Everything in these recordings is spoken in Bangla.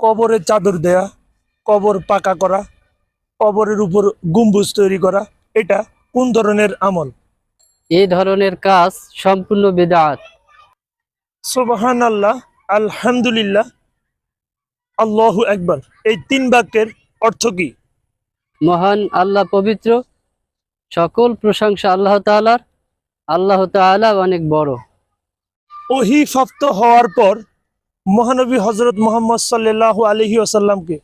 কবরে চাদর দেয়া কবর পাকা করা কবরের উপর গম্বুজ তৈরি করা এটা কোন ধরনের আমল? এই ধরনের কাজ সম্পূর্ণ বেদাত। সোবাহান আল্লাহ আলহামদুলিল্লাহ আল্লাহু একবার এই তিন বাক্যের অর্থ কি? মহান আল্লাহ পবিত্র সকল প্রশংসা আল্লাহ তাআলার আল্লাহ তাআলা অনেক বড়। ওহি প্রাপ্ত হওয়ার পর মহানবী হজরত মোহাম্মদ সাল্লাহ আলহি আসাল্লামকে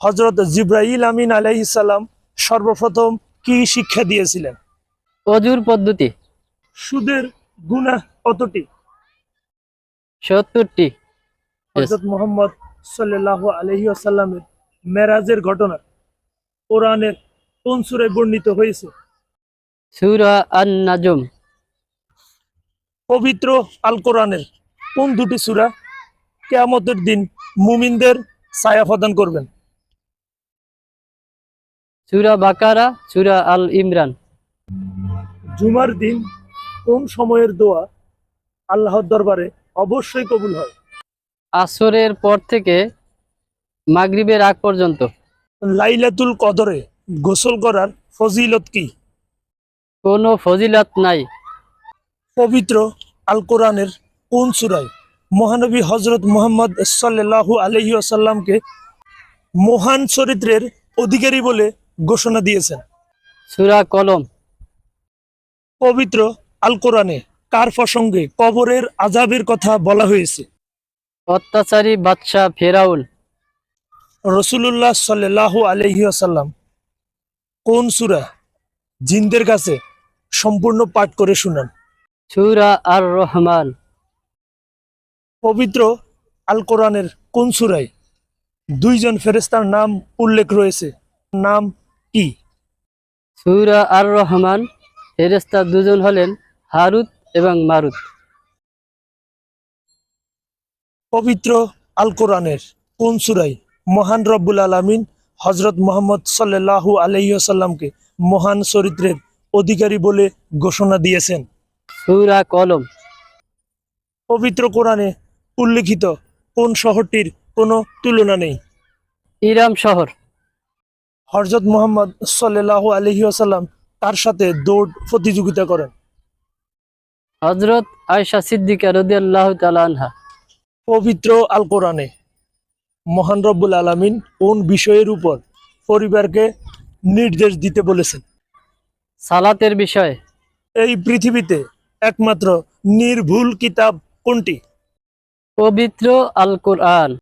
হজরত জিব্রাইল আমিন আলহি সাল্লাম সর্বপ্রথম কি শিক্ষা দিয়েছিলেন? অজুর পদ্ধতি। সুদের গুণা কতটি? সত্তরটি। হজরত মোহাম্মদ সাল্লাহ আলহি আসাল্লামের মেরাজের ঘটনা কোরআনের কোন সুরে বর্ণিত হয়েছে? সুরা আন নাজম পবিত্র আল কোরআনের কোন দুটি সূরা? কেয়ামতের দিন মুমিনদের ছায়া প্রদান করবেন। সুরা বাকারা সুরা আল ইমরান। জুমার দিন কোন সময়ের দোয়া আল্লাহর দরবারে অবশ্যই কবুল হয়? আসরের পর থেকে মাগরিবের আগ পর্যন্ত। লাইলাতুল কদরে গোসল করার ফজিলত কি? কোনো ফজিলত নাই। পবিত্র আল কোরআনের কোন সুরায়? মহানবী হজরত মোহাম্মদ সাল্লাল্লাহু আলহি আসাল্লামকে মহান চরিত্রের অধিকারী বলে ঘোষণা দিয়েছেন। সুরা কলম। পবিত্র আল কোরআনে কার প্রসঙ্গে কবরের আজাবের কথা বলা হয়েছে? অত্যাচারী বাদশাহ ফেরাউল রসুল্লাহ সাল্লাহ আলহি আসাল্লাম কোন সুরা? জিনদের কাছে সম্পূর্ণ পাঠ করে শুনান। সুরা আর রহমান পবিত্র আল কোরআনের কোন সুরায় দুইজন ফেরেস্তার নাম উল্লেখ রয়েছে। নাম কি? সুরা আর রহমান ফেরেস্তা দুজন হলেন হারুত এবং মারুত। পবিত্র আল কোরআনের কোন সুরায় মহান রব্বুল আলমিন হজরত মোহাম্মদ সাল্লাহু আলহিসাল্লামকে মহান চরিত্রের অধিকারী বলে ঘোষণা দিয়েছেন। সুরা কলম। পবিত্র কোরআনে উল্লেখিত কোন শহরটির কোনো তুলনা নেই। ইরাম শহর। হরজত মোহাম্মদ সাল্লাহ আলহি আসাল্লাম তার সাথে দৌড় প্রতিযোগিতা করেন। হজরত আয়সা সিদ্দিকা রদিয়াল্লাহ তালা আনহা। পবিত্র আল কোরআনে মহান রব্বুল আলমিন কোন বিষয়ের উপর পরিবারকে নির্দেশ দিতে বলেছেন? সালাতের বিষয়ে। এই পৃথিবীতে একমাত্র নির্ভুল কিতাব কোনটি? পবিত্র আল কোরআন